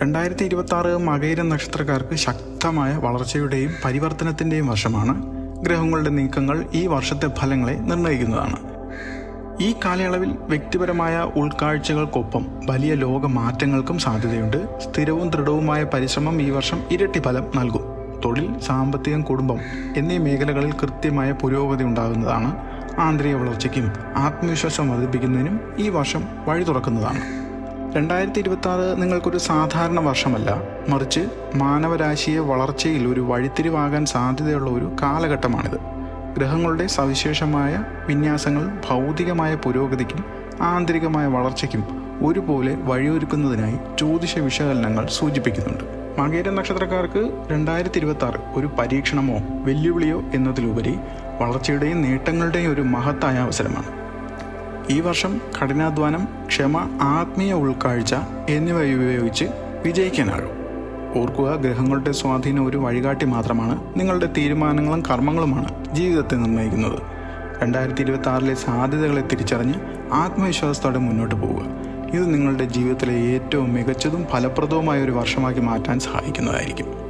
രണ്ടായിരത്തി ഇരുപത്തി ആറ് മകയിര നക്ഷത്രക്കാർക്ക് ശക്തമായ വളർച്ചയുടെയും പരിവർത്തനത്തിന്റെയും വർഷമാണ്. ഗ്രഹങ്ങളുടെ നീക്കങ്ങൾ ഈ വർഷത്തെ ഫലങ്ങളെ നിർണയിക്കുന്നതാണ്. ഈ കാലയളവിൽ വ്യക്തിപരമായ ഉൾക്കാഴ്ചകൾക്കൊപ്പം വലിയ ലോക മാറ്റങ്ങൾക്കും സാധ്യതയുണ്ട്. സ്ഥിരവും ദൃഢവുമായ പരിശ്രമം ഈ വർഷം ഇരട്ടി ഫലം നൽകും. തൊഴിൽ സാമ്പത്തികം കുടുംബം എന്നീ മേഖലകളിൽ കൃത്യമായ പുരോഗതി ഉണ്ടാകുന്നതാണ്. ആന്തരിക വളർച്ചയ്ക്കും ആത്മവിശ്വാസം വർദ്ധിപ്പിക്കുന്നതിനും ഈ വർഷം വഴി തുറക്കുന്നതാണ്. രണ്ടായിരത്തി ഇരുപത്തി ആറ് നിങ്ങൾക്കൊരു സാധാരണ വർഷമല്ല. മറിച്ച് മാനവരാശിയെ വളർച്ചയിൽ ഒരു വഴിത്തിരിവാകാൻ സാധ്യതയുള്ള ഒരു കാലഘട്ടമാണിത്. ഗ്രഹങ്ങളുടെ സവിശേഷമായ വിന്യാസങ്ങൾ ഭൗതികമായ പുരോഗതിക്കും ആന്തരികമായ വളർച്ചയ്ക്കും ഒരുപോലെ വഴിയൊരുക്കുന്നതിനായി ജ്യോതിഷ വിശകലനങ്ങൾ സൂചിപ്പിക്കുന്നുണ്ട്. മകേര നക്ഷത്രക്കാർക്ക് രണ്ടായിരത്തി ഇരുപത്തി ആറ് ഒരു പരീക്ഷണമോ വെല്ലുവിളിയോ എന്നതിലുപരി വളർച്ചയുടെയും നേട്ടങ്ങളുടെയും ഒരു മഹത്തായ അവസരമാണ്. ഈ വർഷം കഠിനാധ്വാനം ക്ഷമ ആത്മീയ ഉൾക്കാഴ്ച എന്നിവ ഉപയോഗിച്ച് വിജയിക്കാനാകും. ഓർക്കുക ഗ്രഹങ്ങളുടെ സ്വാധീനം ഒരു വഴികാട്ടി മാത്രമാണ്. നിങ്ങളുടെ തീരുമാനങ്ങളും കർമ്മങ്ങളുമാണ് ജീവിതത്തെ നിർണയിക്കുന്നത് രണ്ടായിരത്തി ഇരുപത്തി ആറിലെ സാധ്യതകളെ തിരിച്ചറിഞ്ഞ് ആത്മവിശ്വാസത്തോടെ മുന്നോട്ട് പോവുക. ഇത് നിങ്ങളുടെ ജീവിതത്തിലെ ഏറ്റവും മികച്ചതും ഫലപ്രദവുമായ ഒരു വർഷമാക്കി മാറ്റാൻ സഹായിക്കുന്നതായിരിക്കും.